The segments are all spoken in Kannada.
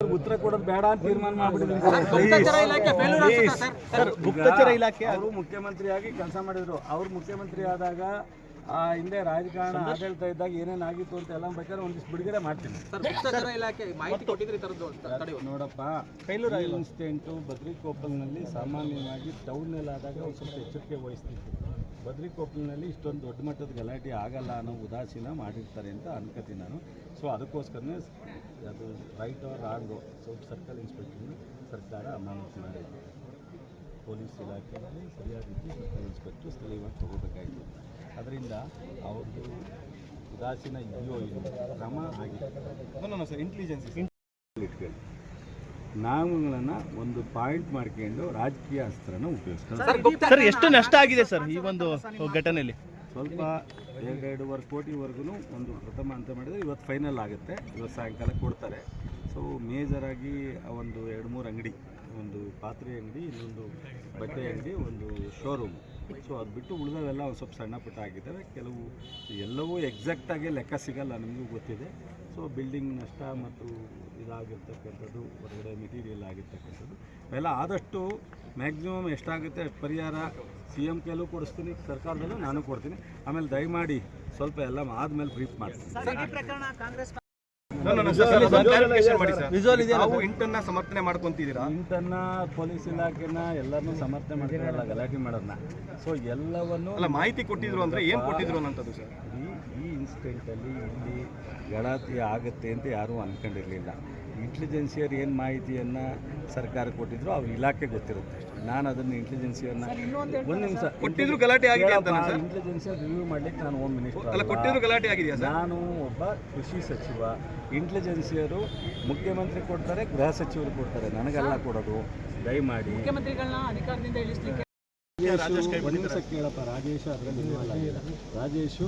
ಉತ್ತರ ಕೊಡೋದು ಬೇಡ ಅಂತ ತೀರ್ಮಾನ ಗುಪ್ತಚರ ಇಲಾಖೆ ಅವರು ಮುಖ್ಯಮಂತ್ರಿಯಾಗಿ ಕೆಲಸ ಮಾಡಿದ್ರು. ಅವ್ರು ಮುಖ್ಯಮಂತ್ರಿ ಆದಾಗ ಆ ಹಿಂದೆ ರಾಜಕಾರಣ ಆಡಳಿತ ಇದ್ದಾಗ ಏನೇನಾಗಿತ್ತು ಅಂತ ಎಲ್ಲ ಬೇಕಾದ್ರೆ ಒಂದಿಷ್ಟು ಬಿಡುಗಡೆ ಮಾಡ್ತೀನಿ. ನೋಡಪ್ಪ ಗುಪ್ತಚರ ಇನ್ಸಿಡೆಂಟು ಇನ್ಸ್ಟೆಂಟು ಬದ್ರಿಕೊಪ್ಪಲ್ನಲ್ಲಿ ಸಾಮಾನ್ಯವಾಗಿ ಟೌನಲ್ಲಿ ಆದಾಗ ಒಂದು ಸ್ವಲ್ಪ ಎಚ್ಚರಿಕೆ ವಹಿಸ್ತಿತ್ತು ಬದ್ರಿಕೊಪ್ಪಲ್ನಲ್ಲಿ ಇಷ್ಟೊಂದು ದೊಡ್ಡ ಮಟ್ಟದ ಗಲಾಟೆ ಆಗಲ್ಲ ಅನ್ನೋ ಉದಾಸೀನ ಮಾಡಿರ್ತಾರೆ ಅಂತ ಅನ್ಕೋತೀನಿ ನಾನು. ಸೊ ಅದಕ್ಕೋಸ್ಕರನೇ ಅದು right or wrong south circle inspector ಸರ್ಕಾರ ಅಮಾನತು ಮಾಡಿದೆ. ಪೊಲೀಸ್ ಇಲಾಖೆಯಲ್ಲಿ ಸರಿಯಾದ ರೀತಿ ಸರ್ಕಲ್ ಇನ್ಸ್ಪೆಕ್ಟರ್ ಸ್ಥಳೀಯವಾಗಿ ತಗೋಬೇಕಾಯಿತು ಅದರಿಂದ ಅವ್ರದ್ದು ಉದಾಸೀನ ಇದೆಯೋ ಇಲ್ಲ ಕ್ರಮ ಆಗಿದೆ. ಸರ್ ಇಂಟೆಲಿಜೆನ್ಸ್ ಇಟ್ಕೊಳ್ಳಿ ನಾವುಗಳನ್ನು ಒಂದು ಪಾಯಿಂಟ್ ಮಾಡ್ಕೊಂಡು ರಾಜಕೀಯ ಅಸ್ತ್ರನ ಉಪಯೋಗಿಸ್ತಾರೆ ಸರ್ ಎಷ್ಟು ನಷ್ಟ ಆಗಿದೆ ಸರ್ ಈ ಒಂದು ಘಟನೆಯಲ್ಲಿ? ಸ್ವಲ್ಪ ಎರಡೆರಡುವರೆ ಕೋಟಿವರೆಗೂ ಒಂದು ಪ್ರಥಮ ಅಂತ ಮಾಡಿದರೆ ಇವತ್ತು ಫೈನಲ್ ಆಗುತ್ತೆ. ಇವತ್ತು ಸಾಯಂಕಾಲ ಕೊಡ್ತಾರೆ. ಸೊ ಮೇಜರಾಗಿ ಆ ಒಂದು ಎರಡು ಮೂರು ಅಂಗಡಿ ಒಂದು ಪಾತ್ರೆ ಅಂಗಡಿ ಇನ್ನೊಂದು ಬಟ್ಟೆ ಅಂಗಡಿ ಒಂದು ಶೋರೂಮ್ ಸೊ ಅದು ಬಿಟ್ಟು ಉಳಿದವೆಲ್ಲ ಒಂದು ಸ್ವಲ್ಪ ಸಣ್ಣ ಪುಟ್ಟ ಆಗಿದ್ದಾವೆ ಕೆಲವು ಎಲ್ಲವೂ ಎಕ್ಸಾಕ್ಟಾಗಿ ಲೆಕ್ಕ ಸಿಗಲ್ಲ ನಮಗೂ ಗೊತ್ತಿದೆ. ಸೊ ಬಿಲ್ಡಿಂಗ್ ನಷ್ಟ ಮತ್ತು ಇದಾಗಿರ್ತಕ್ಕಂಥದ್ದು, ಹೊರಗಡೆ ಮೆಟೀರಿಯಲ್ ಆಗಿರ್ತಕ್ಕಂಥದ್ದು. ಎಲ್ಲ ಆದಷ್ಟು ಮ್ಯಾಕ್ಸಿಮಮ್ ಎಷ್ಟಾಗುತ್ತೆ ಪರಿಹಾರ ಸಿ ಎಂ ಕೆಲವು ಕೊಡಿಸ್ತೀನಿ, ಸರ್ಕಾರದಲ್ಲೂ ನಾನು ಕೊಡ್ತೀನಿ. ಆಮೇಲೆ ದಯಮಾಡಿ ಸ್ವಲ್ಪ ಎಲ್ಲ ಆದಮೇಲೆ ಬ್ರೀಫ್ ಮಾಡ್ತೀನಿ. ನಾವು ಇಂಟನ್ನ ಸಮರ್ಥನೆ ಮಾಡ್ಕೊಂತಿದ್ದೀರಾ? ಇಂಟನ್ನ ಪೊಲೀಸ್ ಇಲಾಖೆನ ಎಲ್ಲರನ್ನೂ ಸಮರ್ಥನೆ ಮಾಡ್ತಿರಲ್ಲ ಗಲಾಟೆ ಮಾಡೋದನ್ನ ಸೊ ಎಲ್ಲವನ್ನು ಅಲ್ಲ ಮಾಹಿತಿ ಕೊಟ್ಟಿದ್ರು ಅಂದ್ರೆ ಏನ್ ಕೊಟ್ಟಿದ್ರು ಅನ್ನೋಂಥದ್ದು ಸರ್ ಈ ಇನ್ಸಿಡೆಂಟಲ್ಲಿ ಇಲ್ಲಿ ಗಲಾಟೆ ಆಗುತ್ತೆ ಅಂತ ಯಾರೂ ಅಂದ್ಕೊಂಡಿರಲಿಲ್ಲ ಇಂಟೆಲಿಜೆನ್ಸಿಯರ್ ಏನು ಮಾಹಿತಿಯನ್ನು ಸರ್ಕಾರ ಕೊಟ್ಟಿದ್ರು ಅವ್ರ ಇಲಾಖೆ ಗೊತ್ತಿರುತ್ತೆ. ನಾನು ಅದನ್ನು ಇಂಟೆಲಿಜೆನ್ಸಿಯನ್ನ ಒಂದು ನಿಮಿಷ. ಕೊಟ್ಟಿದ್ರು ಗಲಾಟೆ ಆಗಿದೆ? ಇಂಟೆಲಿಜೆನ್ಸಿಯರ್ ರಿವ್ಯೂ ಮಾಡ್ಲಿಕ್ಕೆ ನಾನು ಹೋಮ್ ಮಿನಿಸ್ಟರ್ ಅಲ್ಲ ಕೊಟ್ಟಿದ್ರು ಗಲಾಟೆ ಆಗಿದೆಯಾ ಸರ್? ನಾನು ಒಬ್ಬ ಕೃಷಿ ಸಚಿವ. ಇಂಟೆಲಿಜೆನ್ಸಿಯರು ಮುಖ್ಯಮಂತ್ರಿ ಕೊಡ್ತಾರೆ ಗೃಹ ಸಚಿವರು ಕೊಡ್ತಾರೆ. ನನಗೆಲ್ಲ ಕೊಡೋದು. ದಯಮಾಡಿ. ಮುಖ್ಯಮಂತ್ರಿಗಳನ್ನ ಅಧಿಕಾರದಿಂದ ಇಳಿಸ್ಲಿಕ್ಕೆ ರಾಜೇಶು ಒಂದು ನಿಮಿಷ ಕೇಳಪ್ಪ. ರಾಜೇಶ್ ಅದರಲ್ಲಿ ಇನ್ವಾಲ್ವ್ ಆಗಿಲ್ಲ ರಾಜೇಶು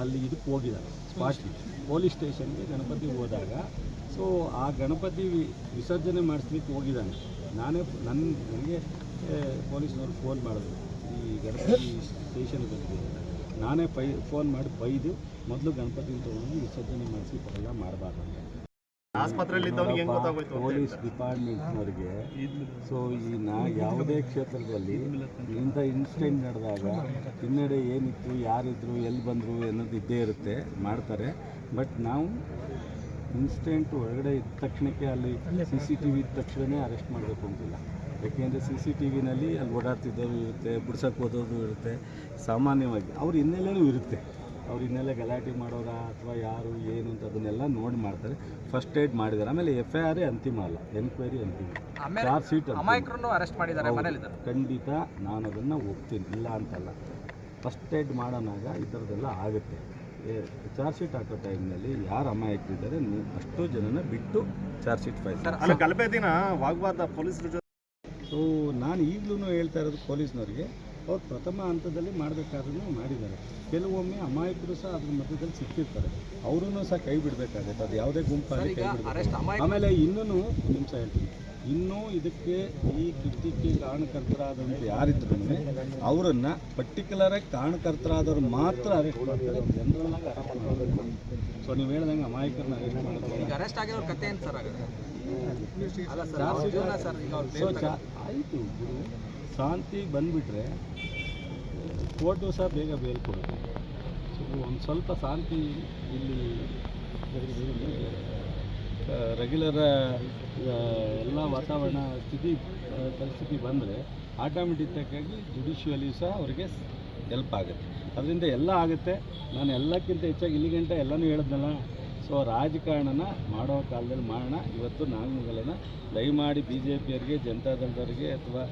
ಅಲ್ಲಿ ಇದಕ್ಕೆ ಹೋಗಿದ್ದಾರೆ. ಸ್ಪಾಟ್ಗೆ ಪೊಲೀಸ್ ಸ್ಟೇಷನ್ಗೆ ಗಣಪತಿ ಹೋದಾಗ ಸೊ ಆ ಗಣಪತಿ ವಿ- ವಿಸರ್ಜನೆ ಮಾಡಿಸ್ಲಿಕ್ಕೆ ಹೋಗಿದ್ದಾನೆ. ನಾನೇ ನನ್ನ ನನಗೆ ಪೊಲೀಸ್ನವ್ರು ಫೋನ್ ಮಾಡಿದ್ರು. ಈ ಗಣಪತಿ ಸ್ಟೇಷನ್ ಬಂದಿದೆ ನಾನೇ ಪೈ ಫೋನ್ ಮಾಡಿ ಬೈದು ಮೊದಲು ಗಣಪತಿನ ತೊಗೊಂಡು ವಿಸರ್ಜನೆ ಮಾಡಿಸಿ ಬರಲ್ಲ ಮಾಡಬಾರ್ದು ಪೊಲೀಸ್ ಡಿಪಾರ್ಟ್ಮೆಂಟ್ನವ್ರಿಗೆ ಸೊ ಈ ನಾ ಯಾವುದೇ ಕ್ಷೇತ್ರದಲ್ಲಿ ಇಂಥ ಇನ್ಸಿಡೆಂಟ್ ನಡೆದಾಗ ಹಿನ್ನಡೆ ಏನಿತ್ತು ಯಾರಿದ್ರು ಎಲ್ಲಿ ಬಂದರು ಅನ್ನೋದು ಇದ್ದೇ ಇರುತ್ತೆ ಮಾಡ್ತಾರೆ. ಬಟ್ ನಾವು ಇನ್ಸಿಡೆಂಟ್ ಒಳಗಡೆ ಇದ್ದ ತಕ್ಷಣಕ್ಕೆ ಅಲ್ಲಿ ಸಿ ಸಿ ಟಿ ವಿ ಇದ್ದ ತಕ್ಷಣವೇ ಅರೆಸ್ಟ್ ಮಾಡಬೇಕು ಅಂತಿಲ್ಲ. ಯಾಕೆಂದರೆ ಸಿ ಸಿ ಟಿ ವಿನಲ್ಲಿ ಅಲ್ಲಿ ಓಡಾಡ್ತಿದ್ದವರು ಇರುತ್ತೆ ಬಿಡ್ಸಕ್ಕೆ ಹೋದವರು ಇರುತ್ತೆ. ಸಾಮಾನ್ಯವಾಗಿ ಅವ್ರ ಹಿನ್ನೆಲೆನೂ ಇರುತ್ತೆ. ಅವ್ರ ಹಿನ್ನೆಲೆ ಗಲಾಟೆ ಮಾಡೋರ ಅಥವಾ ಯಾರು ಏನು ಅಂತ ಅದನ್ನೆಲ್ಲ ನೋಡಿ ಮಾಡ್ತಾರೆ. ಫಸ್ಟ್ ಏಡ್ ಮಾಡಿದ್ದಾರೆ. ಆಮೇಲೆ ಎಫ್ ಐ ಆರೇ ಅಂತಿಮ ಅಲ್ಲ ಎನ್ಕ್ವೈರಿ ಅಂತಿಮ. ಚಾರ್ಜ್ ಶೀಟ್ ಅರೆಸ್ಟ್ ಮಾಡಿದ್ದಾರೆ ಖಂಡಿತ ನಾನು ಅದನ್ನು ಒಪ್ತೀನಿ. ಇಲ್ಲ ಅಂತಲ್ಲ. ಫಸ್ಟ್ ಏಡ್ ಮಾಡೋನಾಗ ಈ ಥರದ್ದೆಲ್ಲ ಆಗುತ್ತೆ. ಚಾರ್ಜ್ ಶೀಟ್ ಹಾಕೋ ಟೈಮ್ನಲ್ಲಿ ಯಾರು ಅಮಾಯಕರಿದ್ದಾರೆ ಇಟ್ಟಿದ್ದಾರೆ ಅಷ್ಟು ಜನನ ಬಿಟ್ಟು ಚಾರ್ಜ್ ಶೀಟ್ ಫೈಲ್ ಅಲ್ಲ ಗಲಭೆ ದಿನ ವಾಗ್ವಾದ ಪೊಲೀಸ್ ಜೊತೆ ಸೊ ನಾನು ಈಗಲೂ ಹೇಳ್ತಾ ಇರೋದು ಪೊಲೀಸ್ನವ್ರಿಗೆ ಅವ್ರು ಪ್ರಥಮ ಹಂತದಲ್ಲಿ ಮಾಡಬೇಕಾದ್ರೂ ಮಾಡಿದ್ದಾರೆ. ಕೆಲವೊಮ್ಮೆ ಅಮಾಯಕರು ಸಹ ಅದ್ರ ಮಧ್ಯದಲ್ಲಿ ಸಿಕ್ಕಿರ್ತಾರೆ. ಅವರೂ ಸಹ ಕೈ ಬಿಡಬೇಕಾಗುತ್ತೆ. ಅದು ಯಾವುದೇ ಗುಂಪಾಗಿ ಕೈ ಬಿಡಬೇಕು ಆಮೇಲೆ ಇನ್ನೂ ಒಂದು ನಿಮಿಷ ಹೇಳ್ತೀನಿ. ಇನ್ನೂ ಇದಕ್ಕೆ ಈ ಕೃತ್ಯಕ್ಕೆ ಕಾರಣಕರ್ತರಾದಂಥ ಯಾರಿದ್ರು ಅವರನ್ನು ಪರ್ಟಿಕ್ಯುಲರಾಗಿ ಕಾರಣಕರ್ತರಾದವ್ರು ಮಾತ್ರ ಅರೆಸ್ಟ್ ಮಾಡ್ತಾರೆ. ಜನರಲ್ಲಾಗಿ ಅರೆಸ್ಟ್ ಮಾಡಬೇಕು ಸೊ ನೀವು ಹೇಳ್ದಂಗೆ ಅಮಾಯಕರನ್ನ ಅರೆಸ್ಟ್ ಮಾಡೋದು ಈಗ ಅರೆಸ್ಟ್ ಆಗಿರೋ ಕತೆ ಏನು ಸರ್ ಆಯಿತು ಶಾಂತಿ ಬಂದುಬಿಟ್ರೆ ಕೋರ್ಟು ಸಹ ಬೇಗ ಬೇಲ್ ಕೊಡುತ್ತೆ. ಸೊ ಒಂದು ಸ್ವಲ್ಪ ಶಾಂತಿ ಇಲ್ಲಿ ರೆಗ್ಯುಲರ ಎಲ್ಲ ವಾತಾವರಣ ಸ್ಥಿತಿ ಪರಿಸ್ಥಿತಿ ಬಂದರೆ ಆಟೋಮೆಟಿಕ್ಕಾಗಿ ಜುಡಿಷಿಯಲಿ ಸಹ ಅವರಿಗೆ ಹೆಲ್ಪ್ ಆಗುತ್ತೆ. ಅದರಿಂದ ಎಲ್ಲ ಆಗುತ್ತೆ. ನಾನು ಎಲ್ಲಕ್ಕಿಂತ ಹೆಚ್ಚಾಗಿ ಇಲ್ಲಿಗಂಟ ಎಲ್ಲನೂ ಹೇಳಿದ್ನಲ್ಲ ಸೊ ರಾಜಕಾರಣನ ಮಾಡೋ ಕಾಲದಲ್ಲಿ ಮಾಡೋಣ. ಇವತ್ತು ನಾಗಮಂಗಲನ ದಯಮಾಡಿ ಬಿ ಜೆ ಪಿಯವರಿಗೆ ಜನತಾದಳದವರಿಗೆ ಅಥವಾ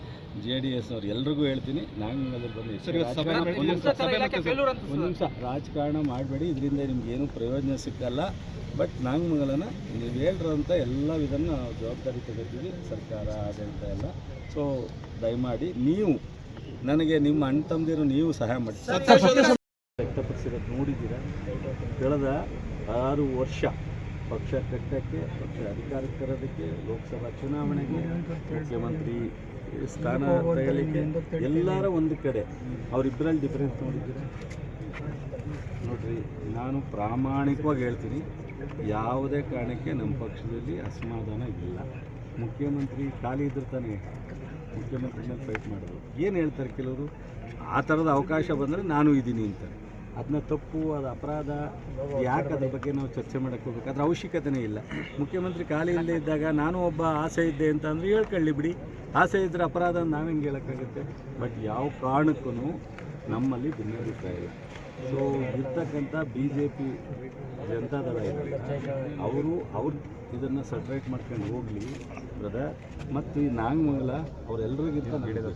ಜೆ ಡಿ ಎಸ್ ಅವ್ರು ಎಲ್ರಿಗೂ ಹೇಳ್ತೀನಿ. ನಾಗಮಂಗಲದಲ್ಲಿ ಬನ್ನಿ. ಒಂದು ನಿಮಿಷ, ರಾಜಕಾರಣ ಮಾಡಬೇಡಿ. ಇದರಿಂದ ನಿಮ್ಗೆ ಏನೂ ಪ್ರಯೋಜನ ಸಿಕ್ಕಲ್ಲ. ಬಟ್ ನಾಗಮಂಗಲನ ನೀವು ಹೇಳಿರೋಂಥ ಎಲ್ಲ ವಿಧನ ನಾವು ಜವಾಬ್ದಾರಿ ತಗೋತೀವಿ. ಸರ್ಕಾರ ಆಡಳಿತ ಎಲ್ಲ. ಸೊ ದಯಮಾಡಿ ನೀವು ನನಗೆ ನಿಮ್ಮ ಅಣ್ಣ ತಮ್ಮದಿರು ನೀವು ಸಹಾಯ ಮಾಡಿ. ವ್ಯಕ್ತಪಡಿಸಿರೋದು ನೋಡಿದ್ದೀರಾ? ಕಳೆದ ಆರು ವರ್ಷ ಪಕ್ಷ ಕಟ್ಟಕ್ಕೆ, ಪಕ್ಷ ಅಧಿಕಾರಕ್ಕೆ ತರೋದಕ್ಕೆ ಲೋಕಸಭಾ ಚುನಾವಣೆಗೆ ಮುಖ್ಯಮಂತ್ರಿ ಸ್ಥಾನ ತೆಗಲಿಕ್ಕೆ ಎಲ್ಲರ ಒಂದು ಕಡೆ. ಅವರಿಬ್ಬರಲ್ಲಿ ಡಿಫರೆನ್ಸ್ ನೋಡಿದ್ದೀರಾ? ನೋಡ್ರಿ, ನಾನು ಪ್ರಾಮಾಣಿಕವಾಗಿ ಹೇಳ್ತೀನಿ, ಯಾವುದೇ ಕಾರಣಕ್ಕೆ ನಮ್ಮ ಪಕ್ಷದಲ್ಲಿ ಅಸಮಾಧಾನ ಇಲ್ಲ. ಮುಖ್ಯಮಂತ್ರಿ ಖಾಲಿ ಇದ್ರೆ ತಾನೇ ಮುಖ್ಯಮಂತ್ರಿ ಮೇಲೆ ಫೈಟ್ ಮಾಡೋದು. ಏನು ಹೇಳ್ತಾರೆ ಕೆಲವರು? ಆ ಥರದ ಅವಕಾಶ ಬಂದರೆ ನಾನು ಇದ್ದೀನಿ ಅಂತಾರೆ. ಅದನ್ನ ತಪ್ಪು, ಅದು ಅಪರಾಧ, ಯಾಕೆ ಅದ್ರ ಬಗ್ಗೆ ನಾವು ಚರ್ಚೆ ಮಾಡೋಕ್ಕೆ ಹೋಗ್ಬೇಕು? ಅದ್ರ ಅವಶ್ಯಕತೆನೇ ಇಲ್ಲ. ಮುಖ್ಯಮಂತ್ರಿ ಖಾಲಿ ಇಲ್ಲದೆ ಇದ್ದಾಗ ನಾನು ಒಬ್ಬ ಆಸೆ ಇದ್ದೆ ಅಂತ ಅಂದರೆ ಹೇಳ್ಕೊಳ್ಳಿ ಬಿಡಿ. ಆಸೆ ಇದ್ದರೆ ಅಪರಾಧ ಅಂತ ಹೆಂಗೆ ಹೇಳೋಕ್ಕಾಗುತ್ತೆ? ಬಟ್ ಯಾವ ಕಾರಣಕ್ಕೂ ನಮ್ಮಲ್ಲಿ ಭಿನ್ನಾಭಿಪ್ರಾಯ ಇಲ್ಲ. ಸೊ ಇರ್ತಕ್ಕಂಥ ಬಿ ಜೆ ಪಿ ಜನತಾದಳ ಅವರು, ಅವ್ರು ಇದನ್ನು ಸಟ್ರೇಟ್ ಮಾಡ್ಕೊಂಡು ಹೋಗಲಿ ಬ್ರದರ್ ಮತ್ತು ಈ ನಾಗಮಂಗಲ ಅವರೆಲ್ಲರಿಗಿಂತ ನಡೆದ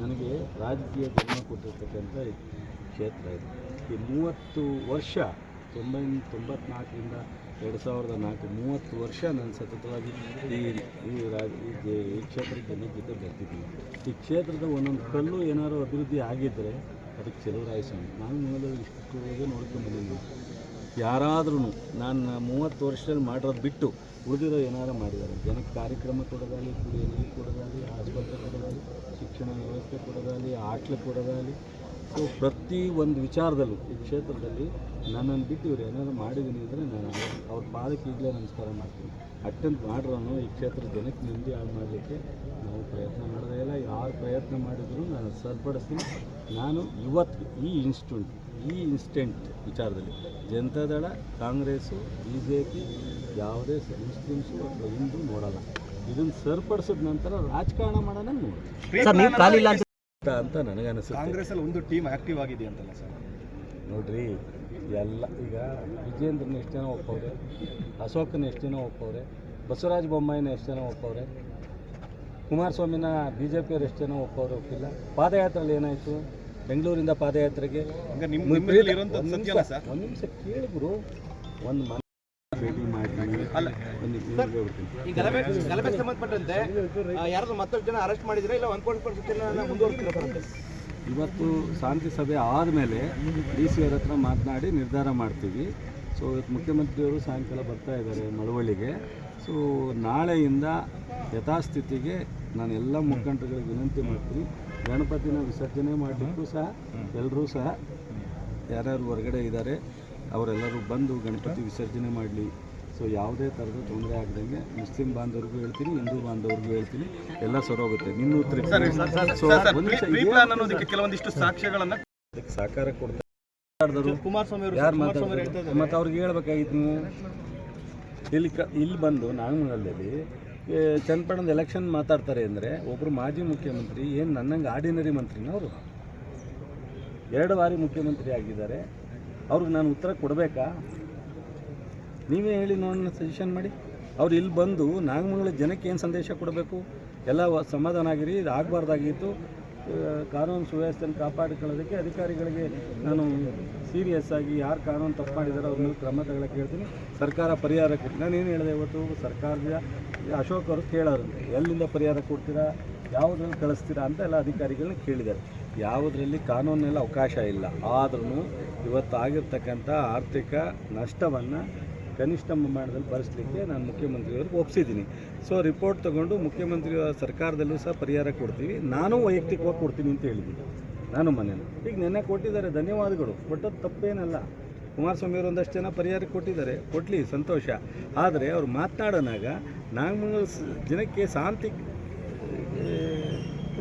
ನನಗೆ ರಾಜಕೀಯ ಜನ್ಮ ಕೊಟ್ಟಿರ್ತಕ್ಕಂಥ ಕ್ಷೇತ್ರ ಇದು. ಈ ಮೂವತ್ತು ವರ್ಷ, ತೊಂಬೈ ತೊಂಬತ್ನಾಲ್ಕರಿಂದ ಎರಡು ಸಾವಿರದ ನಾಲ್ಕು, ಮೂವತ್ತು ವರ್ಷ ನಾನು ಸತತವಾಗಿ ಈ ಈ ರಾಜ ಈ ಕ್ಷೇತ್ರಕ್ಕೆ ಜನಕ್ಕಿಂತ ಬರ್ತಿದ್ದೀನಿ. ಈ ಕ್ಷೇತ್ರದ ಒಂದೊಂದು ಕಲ್ಲು ಏನಾದರೂ ಅಭಿವೃದ್ಧಿ ಆಗಿದ್ದರೆ ಅದಕ್ಕೆ ಚೆಲುವರಾಯಿಸೋಣ ನಾನು ಮೊದಲು ಇಷ್ಟು ನೋಡ್ಕೊಂಡ್ಬಂದಿದ್ದೀನಿ ಯಾರಾದ್ರೂ ನಾನು ಮೂವತ್ತು ವರ್ಷದಲ್ಲಿ ಮಾಡಿರೋದು ಬಿಟ್ಟು ಉಳಿದಿರೋ ಏನಾರು ಮಾಡಿದ್ದಾರೆ. ಜನಕ್ಕೆ ಕಾರ್ಯಕ್ರಮ ಕೊಡೋದಾಗಲಿ, ಕುಡಿಯೋ ನೀರು ಕೊಡೋದಾಗಲಿ, ಆಸ್ಪತ್ರೆ ಕೊಡೋದಾಗಲಿ, ಶಿಕ್ಷಣ ವ್ಯವಸ್ಥೆ ಕೊಡೋದಾಗಲಿ, ಆಟ್ಲು ಕೊಡೋದಾಗಲಿ ಸೊ ಪ್ರತಿ ಒಂದು ವಿಚಾರದಲ್ಲೂ ಈ ಕ್ಷೇತ್ರದಲ್ಲಿ ನನ್ನನ್ನು ಬಿಟ್ಟು ಇವ್ರು ಏನಾದ್ರು ಮಾಡಿದ್ದೀನಿ ಅಂದರೆ ನಾನು ಅವ್ರ- ಪಾದಕ್ಕೆ ಈಗಲೇ ನಮಸ್ಕಾರ ಮಾಡ್ತೀನಿ. ಅಟೆಂಪ್ಟ್ ಮಾಡ್ರೂ ಈ ಕ್ಷೇತ್ರದ ಜನಕ್ಕೆ ನೆಮ್ಮದಿ ಹಾಳು ಮಾಡಲಿಕ್ಕೆ ನಾವು ಪ್ರಯತ್ನ ಮಾಡೋದೇ ಇಲ್ಲ. ಯಾರು ಪ್ರಯತ್ನ ಮಾಡಿದ್ರು ನಾನು ಸರಿಪಡಿಸ್ತೀನಿ. ನಾನು ಇವತ್ತು ಈ ಇನ್ಸ್ಟೆಂಟ್ ಈ ಇನ್ಸ್ಟೆಂಟ್ ವಿಚಾರದಲ್ಲಿ Janata Dal Congress B J P ಯಾವುದೇ ಮುಸ್ಲಿಮ್ಸು ಅಥವಾ ಹಿಂದೂ ನೋಡೋಲ್ಲ. ಇದನ್ನು ಸರಿಪಡಿಸಿದ ನಂತರ ರಾಜಕಾರಣ ಮಾಡೋಣ ನೋಡಿ. ಕಾಲಿಲ್ಲ ಅಂತ ನನಗೆ ನನಗನ್ನಿಸುತ್ತೆ. ಕಾಂಗ್ರೆಸ್ ಅಲ್ಲಿ ಒಂದು ಟೀಮ್ ಆಕ್ಟಿವ್ ಆಗಿದೆ ಅಂತಲ್ಲ ಸರ್? ನೋಡ್ರಿ ಎಲ್ಲ ಈಗ ವಿಜೇಂದ್ರನ ಎಷ್ಟು ಜನ ಒಪ್ಪವ್ರೆ? ಅಶೋಕನ ಎಷ್ಟು ಜನ ಒಪ್ಪವ್ರೆ? ಬಸವರಾಜ ಬೊಮ್ಮಾಯಿನ ಎಷ್ಟು ಜನ ಒಪ್ಪವ್ರೆ? ಕುಮಾರಸ್ವಾಮಿನ ಬಿ ಜೆ ಪಿಯವ್ರು ಎಷ್ಟು ಜನ ಒಪ್ಪವ್ರೆ ಒಪ್ಪಿಲ್ಲ? ಪಾದಯಾತ್ರೆಯಲ್ಲಿ ಏನಾಯಿತು? ಬೆಂಗಳೂರಿಂದ ಪಾದಯಾತ್ರೆಗೆ ಒಂದು ನಿಮಿಷ, ಸರ್? ಒಂದ್ ನಿಮಿಷ ಕೇಳಿದ್ರು ಒಂದು ಮನೆ ಗಲಭೆ ಸಂಬಂಧಪಟ್ಟಂತೆ ಯಾರಾದ್ರೂ ಮತ್ತಷ್ಟು ಜನ ಅರೆಸ್ಟ್ ಮಾಡಿದ್ರೆ ಇಲ್ಲ ಮುಂದುವರಿಸ್ತಿರೋ ಇವತ್ತು ಶಾಂತಿ ಸಭೆ ಆದಮೇಲೆ ಡಿ ಸಿ ಅವ್ರ ಹತ್ರ ಮಾತನಾಡಿ ನಿರ್ಧಾರ ಮಾಡ್ತೀವಿ. ಸೊ ಇವತ್ತು ಮುಖ್ಯಮಂತ್ರಿಯವರು ಸಾಯಂಕಾಲ ಬರ್ತಾ ಇದ್ದಾರೆ ಮಳವಳ್ಳಿಗೆ. ಸೊ ನಾಳೆಯಿಂದ ಯಥಾಸ್ಥಿತಿಗೆ ನಾನು ಎಲ್ಲ ಮುಖಂಡರುಗಳಿಗೆ ವಿನಂತಿ ಮಾಡ್ತೀನಿ. ಗಣಪತಿನ ವಿಸರ್ಜನೆ ಮಾಡಲಿಕ್ಕೂ ಸಹ ಎಲ್ಲರೂ ಸಹ ಯಾರ್ಯಾರು ಹೊರಗಡೆ ಇದ್ದಾರೆ ಅವರೆಲ್ಲರೂ ಬಂದು ಗಣಪತಿ ವಿಸರ್ಜನೆ ಮಾಡಲಿ. ಸೊ ಯಾವುದೇ ಥರದ ತೊಂದರೆ ಆಗದಂಗೆ ಮುಸ್ಲಿಂ ಬಾಂಧವ್ರಿಗೂ ಹೇಳ್ತೀನಿ ಹಿಂದೂ ಬಾಂಧವ್ರಿಗೂ ಹೇಳ್ತೀನಿ ಎಲ್ಲ ಸರೋಗುತ್ತೆ. ಹೋಗುತ್ತೆ ಅನ್ನೋದಕ್ಕೆ ಕೆಲವೊಂದಿಷ್ಟು ಸಾಕ್ಷ್ಯಗಳನ್ನ ಅದಕ್ಕೆ ಸಹಕಾರ ಕೊಡ್ತಾರೆ ಮತ್ತೆ ಅವ್ರಿಗೆ ಹೇಳ್ಬೇಕಾಗಿತ್ತು ನೀವು? ಇಲ್ಲಿ ಕ ಇಲ್ಲಿ ಬಂದು ನಾಗಮಂಗಲದಲ್ಲಿ ಚನ್ನಪಟ್ಟಣದ ಎಲೆಕ್ಷನ್ ಮಾತಾಡ್ತಾರೆ ಅಂದರೆ ಒಬ್ಬರು ಮಾಜಿ ಮುಖ್ಯಮಂತ್ರಿ ಏನು ನನ್ನಂಗೆ ಆರ್ಡಿನರಿ ಮಂತ್ರಿನ ಅವರು ಎರಡು ಬಾರಿ ಮುಖ್ಯಮಂತ್ರಿ ಆಗಿದ್ದಾರೆ. ಅವ್ರಿಗೆ ನಾನು ಉತ್ತರ ಕೊಡಬೇಕಾ? ನೀವೇ ಹೇಳಿ ನೋಡೋಣ ಸಜೆಷನ್ ಮಾಡಿ. ಅವ್ರು ಇಲ್ಲಿ ಬಂದು ನಾಗಮಂಗಲ ಜನಕ್ಕೆ ಏನು ಸಂದೇಶ ಕೊಡಬೇಕು? ಎಲ್ಲ ಸಮಾಧಾನ ಆಗಿರಿ, ಇದು ಆಗಬಾರ್ದಾಗಿತ್ತು. ಕಾನೂನು ಸುವ್ಯವಸ್ಥೆಯನ್ನು ಕಾಪಾಡಿಕೊಳ್ಳೋದಕ್ಕೆ ಅಧಿಕಾರಿಗಳಿಗೆ ನಾನು ಸೀರಿಯಸ್ ಆಗಿ ಯಾರು ಕಾನೂನು ತಪ್ಪು ಮಾಡಿದಾರೋ ಅವ್ರ ಮೇಲೆ ಕ್ರಮ ತಗೊಳಕ್ಕೆ ಹೇಳ್ತೀನಿ. ಸರ್ಕಾರ ಪರಿಹಾರ ಕೊಟ್ಟು ನಾನು ಏನು ಹೇಳಿದೆ ಇವತ್ತು? ಸರ್ಕಾರದ ಅಶೋಕ್ ಅವರು ಕೇಳೋರು, ಎಲ್ಲಿಂದ ಪರಿಹಾರ ಕೊಡ್ತೀರಾ? ಯಾವುದ್ರಲ್ಲಿ ಕಳಿಸ್ತೀರಾ ಅಂತ ಎಲ್ಲ ಅಧಿಕಾರಿಗಳನ್ನ ಕೇಳಿದ್ದಾರೆ. ಯಾವುದರಲ್ಲಿ ಕಾನೂನಿನಲ್ಲಿ ಅವಕಾಶ ಇಲ್ಲ. ಆದ್ರೂ ಇವತ್ತಾಗಿರ್ತಕ್ಕಂಥ ಆರ್ಥಿಕ ನಷ್ಟವನ್ನು ಕನಿಷ್ಠ ಪ್ರಮಾಣದಲ್ಲಿ ಭರಿಸಲಿಕ್ಕೆ ನಾನು ಮುಖ್ಯಮಂತ್ರಿಯವ್ರಿಗೆ ಒಪ್ಪಿಸಿದ್ದೀನಿ ಸೊ ರಿಪೋರ್ಟ್ ತಗೊಂಡು ಮುಖ್ಯಮಂತ್ರಿ ಸರ್ಕಾರದಲ್ಲೂ ಸಹ ಪರಿಹಾರ ಕೊಡ್ತೀವಿ. ನಾನು ವೈಯಕ್ತಿಕವಾಗಿ ಕೊಡ್ತೀನಿ ಅಂತ ಹೇಳಿದ್ದೀನಿ. ನಾನು ಮನೇಲಿ. ಈಗ ನೆನ್ನೆ ಕೊಟ್ಟಿದ್ದಾರೆ ಧನ್ಯವಾದಗಳು. ಕೊಟ್ಟದ್ದು ತಪ್ಪೇನಲ್ಲ. ಕುಮಾರಸ್ವಾಮಿಯವರು ಒಂದಷ್ಟು ಜನ ಪರಿಹಾರ ಕೊಟ್ಟಿದ್ದಾರೆ. ಕೊಡಲಿ ಸಂತೋಷ. ಆದರೆ ಅವ್ರು ಮಾತನಾಡೋನಾಗ ನಾಗಮಂಗಲ ಜನಕ್ಕೆ ಶಾಂತಿ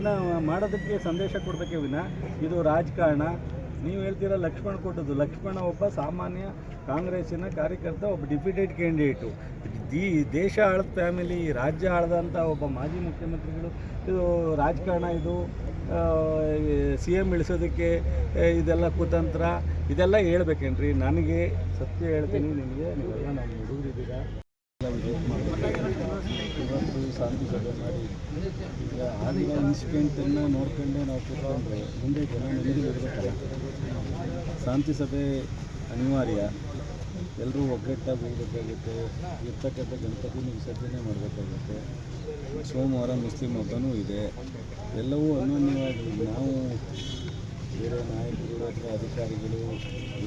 ಆ, ಮಾಡೋದಕ್ಕೆ ಸಂದೇಶ ಕೊಡೋದಕ್ಕೆ ವಿನ ಇದು ರಾಜಕಾರಣ. ನೀವು ಹೇಳ್ತೀರ ಲಕ್ಷ್ಮಣ್ ಕೊಟ್ಟದ್ದು. ಲಕ್ಷ್ಮಣ ಒಬ್ಬ ಸಾಮಾನ್ಯ ಕಾಂಗ್ರೆಸ್ಸಿನ ಕಾರ್ಯಕರ್ತ ಒಬ್ಬ ಡಿಪ್ಯೂಟೆಡ್ ಕ್ಯಾಂಡಿಡೇಟು. ಈ ದೇಶ ಆಳದ ಫ್ಯಾಮಿಲಿ ರಾಜ್ಯ ಆಳದಂಥ ಒಬ್ಬ ಮಾಜಿ ಮುಖ್ಯಮಂತ್ರಿಗಳು ಇದು ರಾಜಕಾರಣ ಇದು. ಸಿ ಎಂ ಇಳಿಸೋದಕ್ಕೆ ಇದೆಲ್ಲ ಕುತಂತ್ರ. ಇದೆಲ್ಲ ಹೇಳ್ಬೇಕೇನ್ರಿ? ನನಗೆ ಸತ್ಯ ಹೇಳ್ತೀನಿ ನಿಮಗೆ ನೀವೆಲ್ಲ ನಾನು ಹುಡುಗರಿದ್ದೀರಾ ಶಾಂತಿ ಸಭೆ ಮಾಡಿ. ಈಗ ಇನ್ಸಿಡೆಂಟನ್ನು ನೋಡ್ಕೊಂಡೆ ನಾವು ಕೂತ್ಕೊಂಡ್ರೆ ಮುಂದೆ ಜನ ಇರಬೇಕಲ್ಲ. ಶಾಂತಿ ಸಭೆ ಅನಿವಾರ್ಯ. ಎಲ್ಲರೂ ಒಗ್ಗಟ್ಟಾಗಿ ಹೋಗಬೇಕಾಗುತ್ತೆ. ಇರ್ತಕ್ಕಂಥ ಗಣಪತಿನ ವಿಸರ್ಜನೆ ಮಾಡಬೇಕಾಗುತ್ತೆ. ಸೋಮವಾರ ಮುಸ್ಲಿಂ ಹಬ್ಬನೂ ಇದೆ. ಎಲ್ಲವೂ ಅನನ್ಯವಾಗಿ ನಾವು ಅಥವಾ ಅಧಿಕಾರಿಗಳು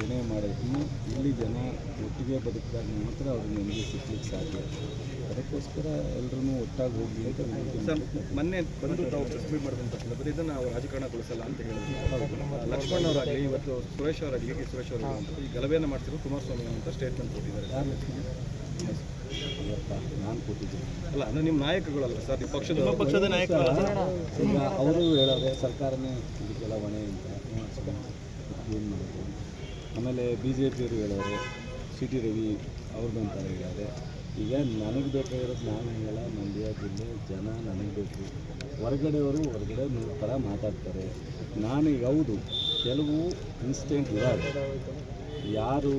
ಏನೇ ಮಾಡಿದ್ರು ಇಲ್ಲಿ ಜನ ಒಟ್ಟಿಗೆ ಬದುಕಿದಾಗ ಮಾತ್ರ ಅವ್ರನ್ನ ನಿಮಗೆ ಸಿಗ್ಲಿಕ್ಕೆ ಸಾಧ್ಯ. ಅದಕ್ಕೋಸ್ಕರ ಎಲ್ಲರೂ ಒಟ್ಟಾಗಿ ಹೋಗಿ ಅಂತ ಮೊನ್ನೆ ಬಂದು ತಾವು ಸಸ್ಪೆಂಡ್ ಮಾಡಿದಂಥ ಸಂದರ್ಭದಲ್ಲಿ ಇದನ್ನು ನಾವು ರಾಜಕಾರಣಗೊಳಿಸಲ್ಲ ಅಂತ ಹೇಳಿದ್ರು. ಲಕ್ಷ್ಮಣ್ ಅವರಾಗಲಿ ಇವತ್ತು ಸುರೇಶ್ ಅವರಾಗಲಿ ಕೆ ಸುರೇಶ್ ಅವರು ಈ ಗಲಭೆಯನ್ನು ಮಾಡ್ತಿರೋ ಕುಮಾರಸ್ವಾಮಿ ಅಂತ ಸ್ಟೇಟ್ಮೆಂಟ್ ಕೊಟ್ಟಿದ್ದಾರೆ. ನಾನು ಕೊಟ್ಟಿದ್ದೀನಿ. ಅಲ್ಲ ಅಂದರೆ ನಿಮ್ಮ ನಾಯಕಗಳಲ್ಲ ಸರ್ ನಿಮ್ಮ ಪಕ್ಷದ ಪಕ್ಷದ ಈಗ ಅವರು ಹೇಳೋದೇ ಸರ್ಕಾರನೇ ಇದಕ್ಕೆಲ್ಲ ಹೊಣೆ ಅಂತ. ಏನು ಮಾಡೋದು ಆಮೇಲೆ ಬಿ ಜೆ ಪಿಯವರು ಹೇಳೋರು ಸಿ ಟಿ ರವಿ ಅವ್ರದ್ದು ಅಂತಾರೆ ಹೇಳಿದ್ದಾರೆ ಈಗ ನನಗೆ ಬೇಕಾಗಿರೋದು ನಾನು ಹೇಳಲ್ಲ ಮಂಡ್ಯ ಜಿಲ್ಲೆ ಜನ ನನಗೆ ಬೇಕು. ಹೊರಗಡೆಯವರು ಹೊರಗಡೆ ನೂರು ಥರ ಮಾತಾಡ್ತಾರೆ. ನಾನು ಹೌದು, ಕೆಲವು ಇನ್ಸ್ಟೆಂಟ್ ಇರೋದು ಯಾರು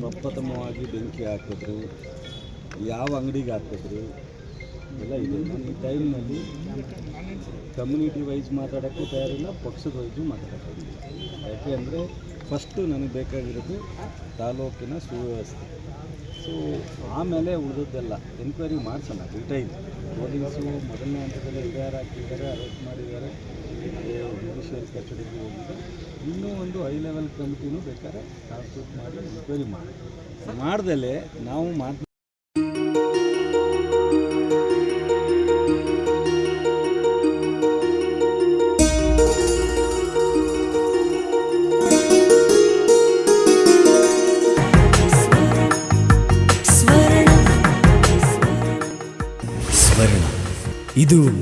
ಪ್ರಪ್ರಥಮವಾಗಿ ಬೆಂಕಿ ಹಾಕಿದ್ರು, ಯಾವ ಅಂಗಡಿಗೆ ಹಾಕಿದ್ರು ಎಲ್ಲ ಇದೆ. ನಾನು ಈ ಟೈಮ್ನಲ್ಲಿ ಕಮ್ಯುನಿಟಿ ವೈಸ್ ಮಾತಾಡೋಕ್ಕೂ ತಯಾರಿಲ್ಲ, ಪಕ್ಷದ ವೈಸು ಮಾತಾಡೋಕ್ಕಾಗಿಲ್ಲ ಯಾಕೆ ಅಂದರೆ ಫಸ್ಟು ನನಗೆ ಬೇಕಾಗಿರೋದು ತಾಲೂಕಿನ ಸುವ್ಯವಸ್ಥೆ. ಸೊ ಆಮೇಲೆ ಉಳಿದದ್ದೆಲ್ಲ ಎನ್ಕ್ವೈರಿ ಮಾಡ್ಸೋಣ ರಿಟೈನ್ ಪೊಲೀಸು ಮೊದಲನೇ ಹಂತದಲ್ಲಿ ಎಫ್ಐಆರ್ ಹಾಕಿದ್ದಾರೆ ಅರೆಸ್ಟ್ ಮಾಡಿದ್ದಾರೆ. ಜುಡಿಷಿಯಲ್ ಕಸ್ಟಡಿಗೆ ಹೋಗಿದೆ ಇನ್ನೂ ಒಂದು ಹೈ ಲೆವೆಲ್ ಕಮಿಟಿನೂ ಬೇಕಾದ್ರೆ ಕಾನ್ಸ್ಟಿಟ್ಯೂಟ್ ಮಾಡಿ ಎನ್ಕ್ವೈರಿ ಮಾಡಿ. ಮಾಡ್ದಲೇ ನಾವು ಮಾತು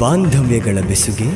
ಬಾಂಧವ್ಯಗಳ ಬೆಸುಗೆ